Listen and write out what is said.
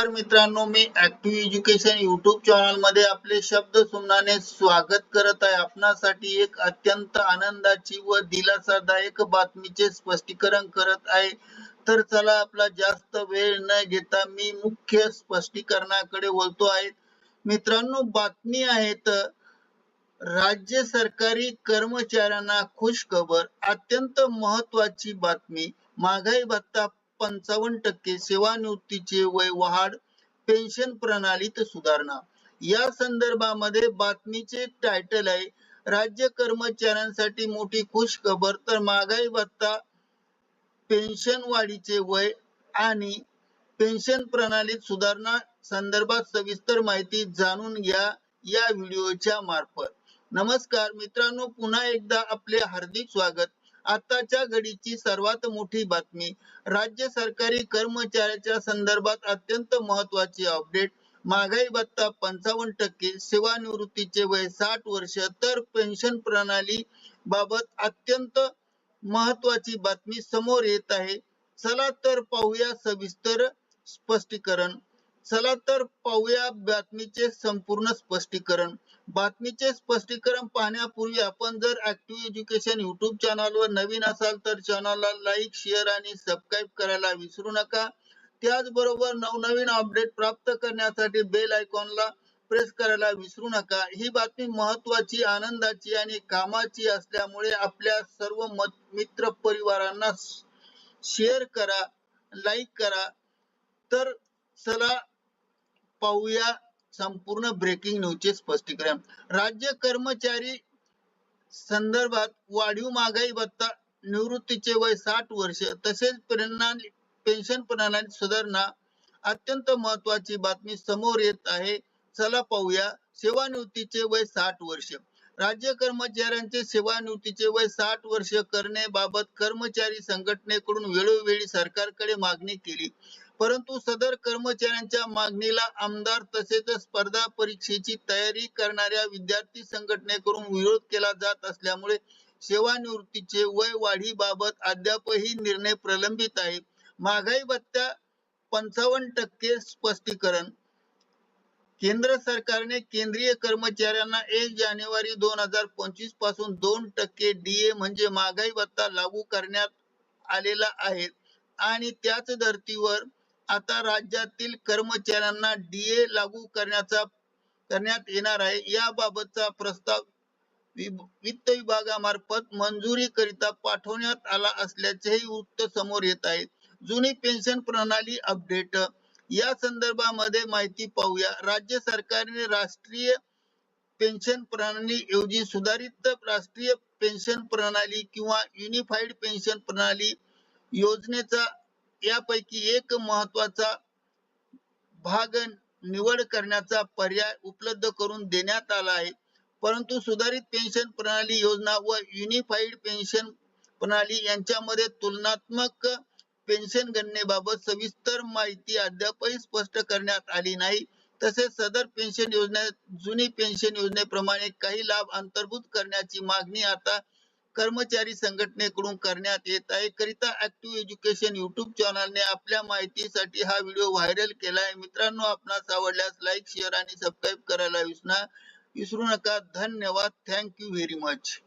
नमस्कार मित्रांनो मी ऍक्टिव्ह एज्युकेशन युट्यूब चॅनलमध्ये आपले शब्द सुमनाने स्वागत करत आहे. आपणासाठी एक अत्यंत आनंदाची व दिलासादायक बातमीचे स्पष्टीकरण करत आहे. तर चला आपला जास्त वेळ न घेता मी मुख्य स्पष्टीकरणाकडे वळतो आहे. मित्रांनो बातमी आहे तर राज्य सरकारी कर्मचाऱ्यांना खुश खबर अत्यंत महत्वाची बातमी महागाई भत्ता पंचावन्न टक्के सेवानिवृत्तीचे वय वाढ पेन्शन प्रणालीत सुधारणा. या संदर्भामध्ये बातमीचे टायटल आहे राज्य कर्मचाऱ्यांसाठी मोठी खुश खबर तर महागाई भत्ता पेन्शन वाढीचे वय आणि पेन्शन प्रणालीत सुधारणा संदर्भात सविस्तर माहिती जाणून घ्या या व्हिडिओच्या मार्फत. नमस्कार मित्रांनो पुन्हा एकदा आपले हार्दिक स्वागत. आताच्या घडीची सर्वात मोठी बातमी. राज्य सरकारी कर्मचाऱ्याच्या संदर्भात अत्यंत महत्वाची अपडेट महागाई भत्ता पंचावन्न टक्के सेवानिवृत्तीचे वय साठ वर्ष तर पेन्शन प्रणाली बाबत अत्यंत महत्वाची बातमी समोर येत आहे. चला तर पाहूया सविस्तर स्पष्टीकरण. चला तर पाहूया बातमीचे संपूर्ण स्पष्टीकरण. बातमीचे स्पष्टीकरण पाहण्यापूर्वी आपण जर ऍक्टिव्ह एज्युकेशन युट्यूब चॅनलवर नवीन असाल तर चॅनलला लाईक शेअर आणि सबस्क्राईब करायला विसरू नका. त्याचबरोबर नवनवीन अपडेट प्राप्त करण्यासाठी बेल आयकॉनला प्रेस करायला विसरू नका. ही बातमी महत्वाची आनंदाची आणि कामाची असल्यामुळे आपल्या सर्व मित्र परिवारांना शेअर करा लाईक करा. तर चला पाहूया संपूर्ण ब्रेकिंग न्यूजचे स्पष्टीकरण. राज्य कर्मचारी संदर्भात वाढीव महागाई भत्ता निवृत्तीचे वय साठ वर्ष तसेच प्रणाली पेन्शन प्रणाली सुधारणा अत्यंत महत्वाची बातमी समोर येत आहे. चला पाहूया सेवानिवृत्तीचे वय साठ वर्ष. राज्य कर्मचाऱ्यांचे सेवानिवृत्तीचे वय साठ वर्ष करण्याबाबत कर्मचारी संघटनेकडून वेळोवेळी सरकारकडे मागणी केली. परंतु सदर कर्मचाऱ्यांच्या मागणीला आमदार तसेच स्पर्धा परीक्षेची तयारी करणाऱ्या विद्यार्थी संघटनेकडून विरोध केला जात असल्यामुळे सेवानिवृत्तीचे वय वाढीबाबत अद्यापही निर्णय प्रलंबित आहे महागाई भत्ता पंचावन्न टक्के स्पष्टीकरण. केंद्र सरकारने केंद्रीय कर्मचाऱ्यांना एक जानेवारी दोन हजार पंचवीसपासून दोन टक्के डीए म्हणजे महागाई भत्ता लागू करण्यात आलेला आहे. आणि त्याच धर्तीवर आता राज्यातील कर्मचाऱ्यांना डीए लागू करण्याचा करण्यात येणार आहे. याबाबतचा प्रस्ताव वित्त विभागामार्फत मंजुरी करिता पाठवण्यात आला असल्याचेही वृत्त समोर येत आहे. जुनी पेन्शन प्रणाली अपडेट. या संदर्भामध्ये माहिती पाहूया. राज्य सरकारने राष्ट्रीय पेन्शन प्रणाली ऐवजी सुधारित राष्ट्रीय पेन्शन प्रणाली किंवा युनिफाईड पेन्शन प्रणाली योजनेचा यापैकी एक महत्त्वाचा भाग निवड करण्याचा पर्याय उपलब्ध करून देण्यात आला आहे. परंतु सुधारित पेन्शन प्रणाली योजना व युनिफाईड पेन्शन प्रणाली यांच्यामध्ये तुलनात्मक पेन्शन गणनेबाबत सविस्तर माहिती अद्यापही स्पष्ट करण्यात आली नाही. तसेच सदर पेन्शन योजना जुनी पेन्शन योजनेप्रमाणे काही लाभ अंतर्भूत करण्याची मागणी आता कर्मचारी संघटनेकडून करण्यात येत आहे. करिता ऍक्टिव्ह एज्युकेशन युट्यूब चॅनलने आपल्या माहितीसाठी हा व्हिडिओ व्हायरल केला आहे. मित्रांनो आपणास आवडल्यास लाईक शेअर आणि सबस्क्राईब करायला विसरू विसरू नका. धन्यवाद. Thank you very much